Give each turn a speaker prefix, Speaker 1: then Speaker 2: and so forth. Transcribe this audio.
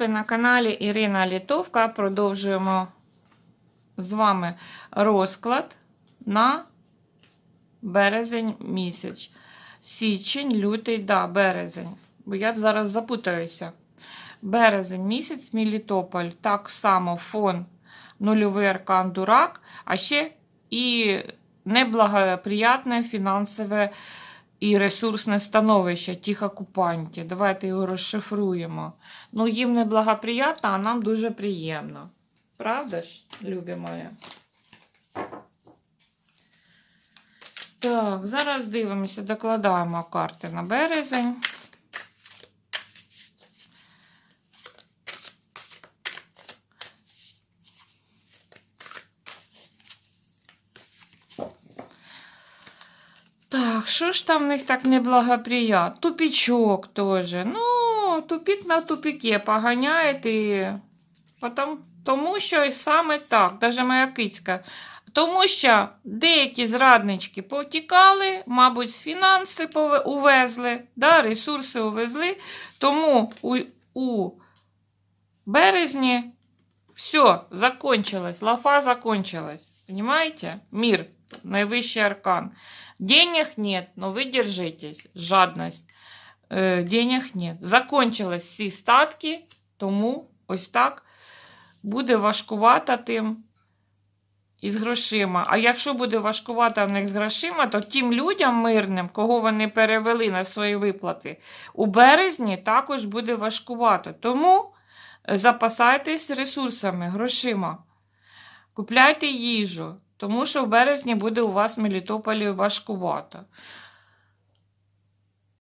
Speaker 1: ви на каналі Ірина Літовка. Продовжуємо з вами розклад на березень місяць. Січень, лютий, да, березень. Бо я зараз запутаюся. Березень місяць, Мелітополь. Так само фон нульовий аркан дурак, а ще і неблагоприятне фінансове і ресурсне становище тих окупантів. Давайте його розшифруємо. Ну, їм неблагоприятно, а нам дуже приємно. Правда ж, любі моя? Так, зараз дивимося, докладаємо карти на березень. Так, що ж там в них так неблагоприятно? Тупічок теж. Ну, тупік на тупіке поганяють і. Потом, тому що саме так, навіть моя кицька. Тому що деякі зраднички повтікали, мабуть, фінанси увезли, да, ресурси увезли. Тому у, у березні все, закончилось, лафа закончилась. Понимаете? Мир, найвищий аркан. Денег нет, но вы держитесь. Жадность. Е, денег нет. Закончились всі статки, тому ось так буде важкувато тим із грошима. А якщо буде важкувато в них з грошима, то тим людям мирним, кого вони перевели на свої виплати, у березні також буде важкувато. Тому запасайтесь ресурсами, грошима. Купляйте їжу, тому що в березні буде у вас в Мелітополі важкувато.